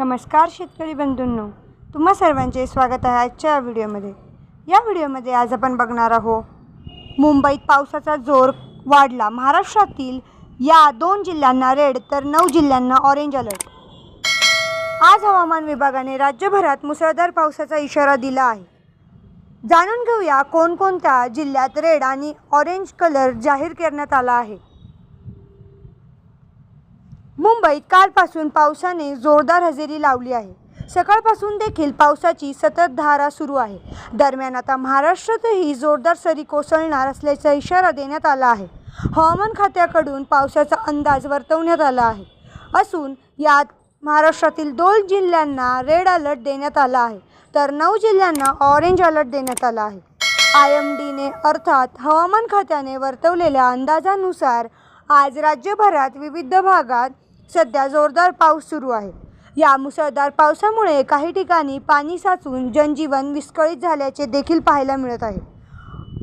नमस्कार शेतकरी बंधूंनो. तुम्हा सर्वांचे स्वागत आहे आजच्या व्हिडिओमध्ये. या व्हिडिओमध्ये आज आपण बघणार आहोत मुंबईत पावसाचा जोर वाढला. महाराष्ट्रातील या दोन जिल्ह्यांना रेड तर नऊ जिल्ह्यांना ऑरेंज अलर्ट आज हवामान विभागाने राज्यभरात मुसळधार पावसाचा इशारा दिला आहे. जाणून घेऊया कोणकोणत्या जिल्ह्यात रेड आणि ऑरेंज कलर जाहीर करण्यात आला आहे. मुंबईत कालपासून पावसाने जोरदार हजेरी लावली आहे. सकाळपासून देखील पावसाची सतत धारा सुरू आहे. दरम्यान आता महाराष्ट्रातही जोरदार सरी कोसळणार असल्याचा इशारा देण्यात आला आहे. हवामान खात्याकडून पावसाचा अंदाज वर्तवण्यात आला आहे. असून यात महाराष्ट्रातील दोन जिल्ह्यांना रेड अलर्ट देण्यात आला आहे तर नऊ जिल्ह्यांना ऑरेंज अलर्ट देण्यात आला आहे. आय एम डीने अर्थात हवामान खात्याने वर्तवलेल्या अंदाजानुसार आज राज्यभरात विविध भागात सध्या जोरदार पाऊस सुरू आहे. या मुसळधार पावसामुळे काही ठिकाणी पाणी साचून जनजीवन विस्कळीत झाल्याचे देखील पाहायला मिळत आहे.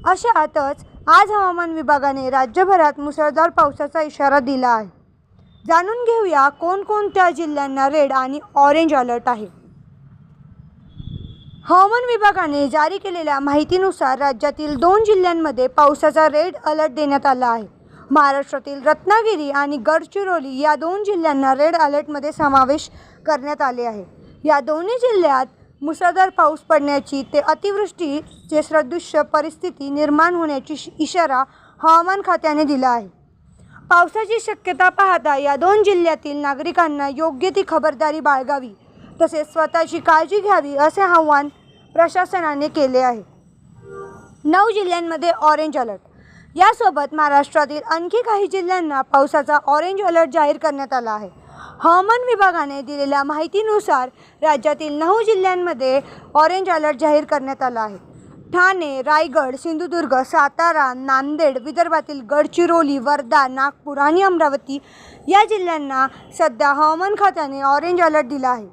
अशातच आज हवामान विभागाने राज्यभरात मुसळधार पावसाचा इशारा दिला आहे. जाणून घेऊया कोणकोणत्या जिल्ह्यांना रेड आणि ऑरेंज अलर्ट आहे. हवामान विभागाने जारी केलेल्या माहितीनुसार राज्यातील दोन जिल्ह्यांमध्ये पावसाचा रेड अलर्ट देण्यात आला आहे. महाराष्ट्रातील रत्नागिरी आणि गडचिरोली या दोन जिल्ह्यांना रेड अलर्टमध्ये समावेश करण्यात आले आहे. या दोन्ही जिल्ह्यात मुसळधार पाऊस पडण्याची ते अतिवृष्टीचे सदृश्य परिस्थिती निर्माण होण्याची इशारा हवामान खात्याने दिला आहे. पावसाची शक्यता पाहता या दोन जिल्ह्यातील नागरिकांना योग्य ती खबरदारी बाळगावी तसेच स्वतःची काळजी घ्यावी असे आव्हान प्रशासनाने केले आहे. नऊ जिल्ह्यांमध्ये ऑरेंज अलर्ट यासोबत महाराष्ट्रातील आणखी काही जिल्ह्यांना पावसाचा ऑरेंज अलर्ट जाहीर करण्यात आला आहे. हवामान विभागाने दिलेल्या माहितीनुसार राज्यातील नऊ जिल्ह्यांमध्ये ऑरेंज अलर्ट जाहीर करण्यात आला आहे. ठाणे रायगड सिंधुदुर्ग सातारा नांदेड विदर्भातील गडचिरोली वर्धा नागपूर आणि अमरावती या जिल्ह्यांना सध्या हवामान खात्याने ऑरेंज अलर्ट दिला आहे.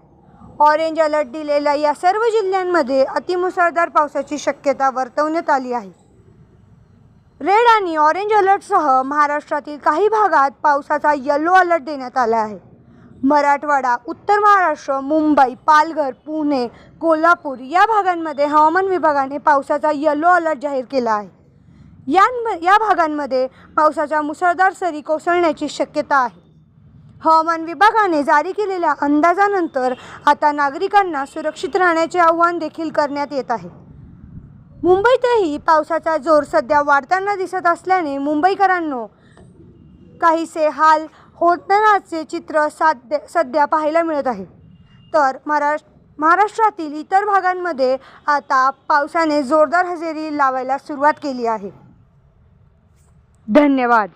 ऑरेंज अलर्ट दिलेल्या या सर्व जिल्ह्यांमध्ये अतिमुसळधार पावसाची शक्यता वर्तवण्यात आली आहे. रेड आणि ऑरेंज अलर्टसह महाराष्ट्रातील काही भागात पावसाचा येलो अलर्ट देण्यात आला आहे. मराठवाडा उत्तर महाराष्ट्र मुंबई पालघर पुणे कोल्हापूर या भागांमध्ये हवामान विभागाने पावसाचा येलो अलर्ट जाहीर केला आहे. या या भागांमध्ये पावसाच्या मुसळधार सरी कोसळण्याची शक्यता आहे. हवामान विभागाने जारी केलेल्या अंदाजानंतर आता नागरिकांना सुरक्षित राहण्याचे आव्हान देखील करण्यात येत आहे. मुंबईतही पावसाचा जोर सध्या वाढताना दिसत असल्याने मुंबईकरांनो काहीसे हाल होतानाचे चित्र साध्य सध्या पाहायला मिळत आहे. तर महाराष्ट्र महाराष्ट्रातील इतर भागांमध्ये आता पावसाने जोरदार हजेरी लावायला सुरुवात केली आहे. धन्यवाद.